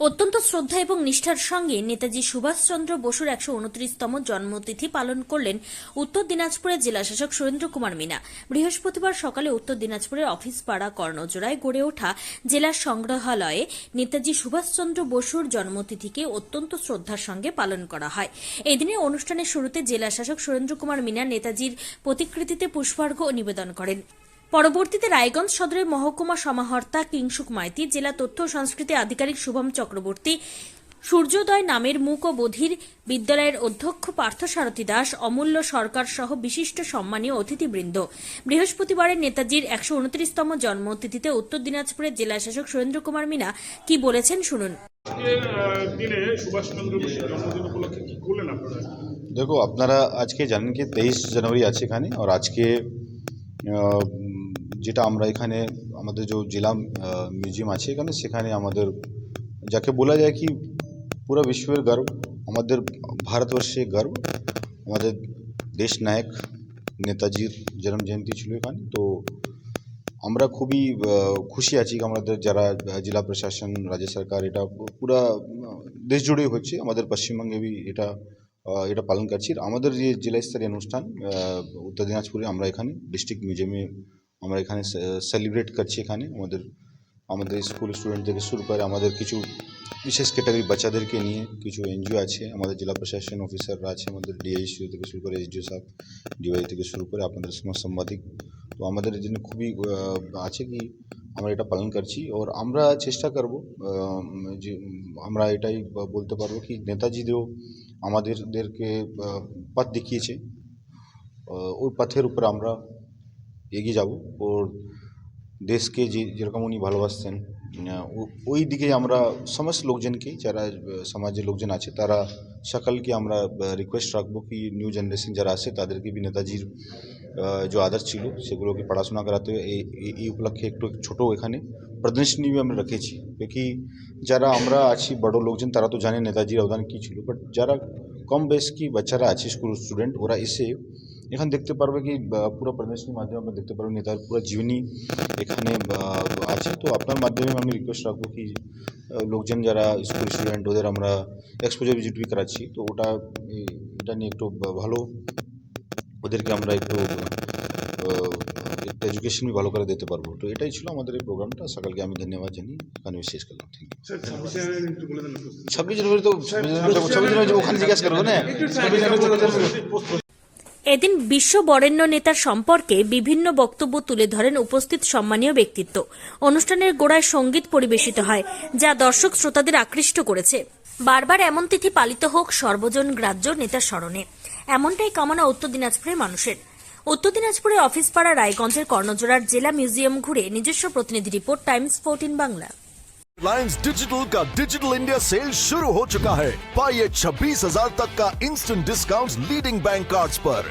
অত্যন্ত শ্রদ্ধা এবং নিষ্ঠার সঙ্গে নেতাজি সুভাষচন্দ্র বসুর একশো উনত্রিশতম জন্মতিথি পালন করলেন উত্তর দিনাজপুরের জেলাশাসক সুরেন্দ্র কুমার মিনা। বৃহস্পতিবার সকালে উত্তর দিনাজপুরের অফিস পাড়া কর্ণজোড়ায় গড়ে ওঠা জেলা সংগ্রহালয়ে নেতাজি সুভাষচন্দ্র বসুর জন্মতিথিকে অত্যন্ত শ্রদ্ধার সঙ্গে পালন করা হয়। এদিনের অনুষ্ঠানের শুরুতে জেলাশাসক সুরেন্দ্র কুমার মিনা নেতাজির প্রতিকৃতিতে পুষ্পার্ঘ্য নিবেদন করেন। পরবর্তীতে রায়গঞ্জ সদরের মহকুমা সমাহর্তা কিংসুক মাইতি জেলা তথ্য ও সংস্কৃতি আধিকারিক শুভম চক্রবর্তী সূর্যোদয় নামের মূক ও বধির বিদ্যালয়ের অধ্যক্ষ পার্থসারথী দাস অমূল্য সরকার সহ বিশিষ্ট সম্মানীয় অতিথিবৃন্দ। বৃহস্পতিবারের নেতাজির একশো উনত্রিশতম জন্মতিথিতে উত্তর দিনাজপুরের জেলা শাসক সুরেন্দ্র কুমার মিনা কি বলেছেন শুনুন। দিনে সুভাষচন্দ্র বসুর জন্মদিন উপলক্ষে কি করলেন আপনারা? দেখো আপনারা আজকে জানেন কি তেইশ জানুয়ারি আছে এখানে আর আজকে যেটা আমরা এখানে আমাদের যে জেলা মিউজিয়াম আছে এখানে, সেখানে আমাদের যাকে বলা যায় কি পুরো বিশ্বের গর্ব, আমাদের ভারতবর্ষে গর্ব, আমাদের দেশ নায়ক নেতাজির জন্ম জয়ন্তী ছিল এখানে। তো আমরা খুবই খুশি আছি আমাদের যারা জেলা প্রশাসন, রাজ্য সরকার, এটা পুরা দেশ জুড়েই হচ্ছে। আমাদের পশ্চিমবঙ্গে এটা এটা পালন করছি। আমাদের যে জেলা স্তরীয় অনুষ্ঠান উত্তর দিনাজপুরে আমরা এখানে ডিস্ট্রিক্ট মিউজিয়ামে আমরা এখানে সেলিব্রেট করছি এখানে আমাদের আমাদের স্কুল স্টুডেন্ট থেকে শুরু করে আমাদের কিছু বিশেষ ক্যাটাগরি বাচ্চাদেরকে নিয়ে কিছু এনজিও আছে, আমাদের জেলা প্রশাসন অফিসাররা আছে, আমাদের ডিআইসিও থেকে শুরু করে এসডিও সাহেব ডিওয়াই থেকে শুরু করে আপনাদের সমস্ত সাংবাদিক। তো আমাদের জন্য খুবই আছে কি, আমরা এটা পালন করছি। ওর আমরা চেষ্টা করব যে, আমরা এটাই বলতে পারব কি নেতাজিদেরও আমাদেরদেরকে পথ দেখিয়েছে। ওই পথের উপর আমরা এগিয়ে যাব ওর দেশকে যে যেরকম উনি ভালোবাসতেন আহ, ও- ওই দিকে আমরা সমস্ত লোকজনকে যারা আহ, সমাজের লোকজন আছে তারা সকলকে আমরা রিকোয়েস্ট রাখব কি নিউ জেনারেশন যারা আছে তাদেরকে বি নেতাজির আহ, যে আদর্শ ছিল সেগুলোকে পড়াশোনা করাতে হবে। এই এই- এই উপলক্ষে একটু ছোটো এখানে প্রদর্শনী আমরা রেখেছি কি যারা আমরা আছি বড় লোকজন তারা তো জানে নেতাজির অবদান কী ছিল বাট যারা কম বয়স কি বাচ্চারা আছে স্কুল স্টুডেন্ট ওরা এসে এখানে দেখতে পারবে কি পুরো প্রদর্শনীর মাধ্যমে আমরা দেখতে পারব নেতার পুরো জীবনী এখানে আছে। তো আপনার মাধ্যমে আমি রিকোয়েস্ট রাখব কি লোকজন যারা স্কুল স্টুডেন্ট ওদের আমরা এক্সপোজার ভিজিট বি করাচ্ছি। তো ওটা এটা নিয়ে একটু ভালো ওদেরকে আমরা একটু এডুকেশন ভালো করে দিতে পারব। তো এটাই ছিল আমাদের এই প্রোগ্রামটা সকালকে আমি ধন্যবাদ জানিয়ে এখানে শেষ করলাম। Thank you. ছাব্বিশ জানুয়ারি তো ছাব্বিশ জানুয়ারি ওখানে জিজ্ঞাসা করব না ছাব্বিশ জানুয়ারি তো প্রস্তুতি এদিন বিশ্ব বরেণ্য নেতার সম্পর্কে বিভিন্ন বক্তব্য তুলে ধরেন উপস্থিত সম্মানীয় ব্যক্তিত্ব। অনুষ্ঠানের গোড়ায় সংগীত পরিবেশিত হয়, যা দর্শক শ্রোতাদের আকৃষ্ট করেছে। বারবার এমন তিথি পালিত হোক, সর্বজন গ্রাহ্য নেতার স্মরণে। এমনটাই কামনা উত্তর দিনাজপুরের মানুষের। উত্তর দিনাজপুরের অফিস পাড়া রায়গঞ্জের কর্ণজোড়ার জেলা মিউজিয়াম ঘুরে নিজস্ব প্রতিনিধি report, times fourteen Bangla. Reliance digital का डिजिटल इंडिया सेल शुरू हो चुका है। पाइए छब्बीस हज़ार तक का instant discount leading bank cards पर।